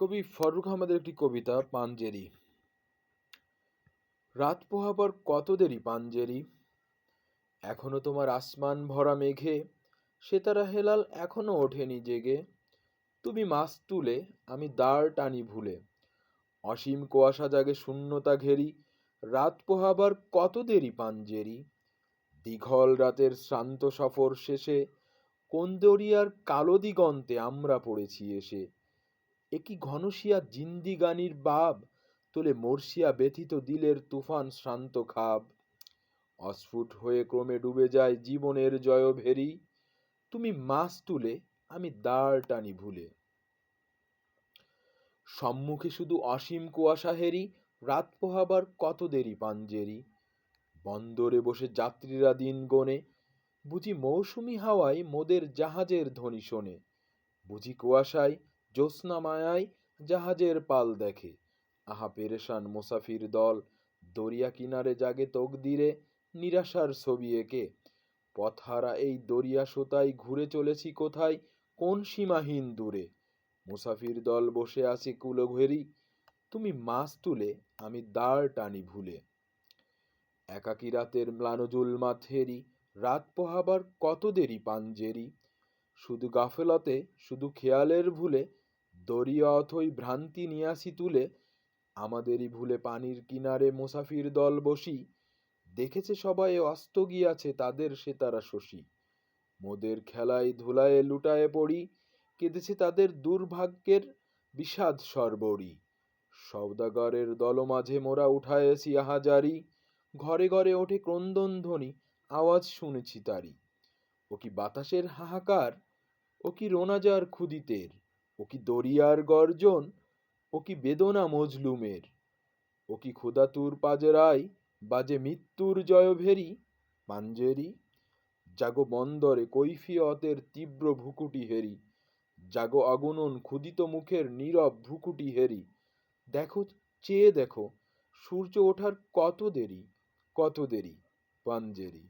কবি ফারুক আহমেদের একটি কবিতা, পাঞ্জেরি। রাত পোহাবার কত দেরি পাঞ্জেরি? এখনও তোমার আসমান ভরা মেঘে সেতারা হেলাল এখনও ওঠেনি জেগে। তুমি মাছ তুলে, আমি দাঁড় টানি ভুলে। অসীম কুয়াশা জাগে শূন্যতা ঘেরি। রাত পোহাবার কত দেরি পাঞ্জেরি? দীঘল রাতের শ্রান্ত সফর শেষে, কোন দরিয়ার কালো দিগন্তে আমরা পড়েছি এসে। একই ঘনশিয়া জিন্দিগানির বাব? তোলে মর্ষিয়া ব্যথিত দিলের তুফান শ্রান্ত খাব। অস্ফুট হয়ে ক্রমে ডুবে যায় জীবনের জয় ভেরি তুমি মাছ তুলে, আমি দাঁড় টানি ভুলে। সম্মুখে শুধু অসীম কুয়াশা হেরি, রাত পোহাবার কত দেরি পাঞ্জেরি বন্দরে বসে যাত্রীরা দিন গনে, বুঝি মৌসুমি হাওয়ায় মোদের জাহাজের ধ্বনি শোনে। বুঝি কুয়াশায় জ্যোৎস্না মায়ায় জাহাজের পাল দেখে। আহা পেরেশান মুসাফির দল, দরিয়া কিনারে জাগে তকদিরে, নিরাশার ছবি এঁকে। পথহারা এই দরিয়া সোতায় ঘুরে চলেছি কোথায়, কোন সীমাহীন দূরে? মুসাফির দল বসে আছে কুলো ঘেরি তুমি মাছ তুলে, আমি দাঁড় টানি ভুলে। একাকি রাতের ম্লানজুল মাথেরি রাত পোহাবার কত দেরি পাঞ্জেরি? শুধু গাফেলতে, শুধু খেয়ালের ভুলে দরিয়া অথই ভ্রান্তি নিয়াসি তুলে, আমাদেরই ভুলে পানির কিনারে মোসাফির দল বসি। দেখেছে সবাই অস্ত গিয়াছে তাদের সে তারা শশী। মোদের খেলায় ধুলায় লুটায়ে পড়ি, কেঁদেছে তাদের দুর্ভাগ্যের বিষাদ সর্বরি। সৌদাগরের দল মাঝে মোরা উঠায়েছি আহাজারি। ঘরে ঘরে ওঠে ক্রন্দন ধ্বনি, আওয়াজ শুনেছি তারি। ও কি বাতাসের হাহাকার, ও কি রোনাজার ক্ষুদিতের। ও কি দরিয়ার গর্জন, ও কি বেদনা মজলুমের, ও কি ক্ষুদাতুর পাজেরাই বাজে মৃত্যুর জয়ভেরি পাঞ্জেরি জাগো বন্দরে কৈফিয়তের তীব্র ভুকুটি হেরি, জাগো আগুনন ক্ষুদিত মুখের নীরব ভুকুটি হেরি। দেখো, চেয়ে দেখো, সূর্য ওঠার কত দেরি কত দেরি, পাঞ্জেরি।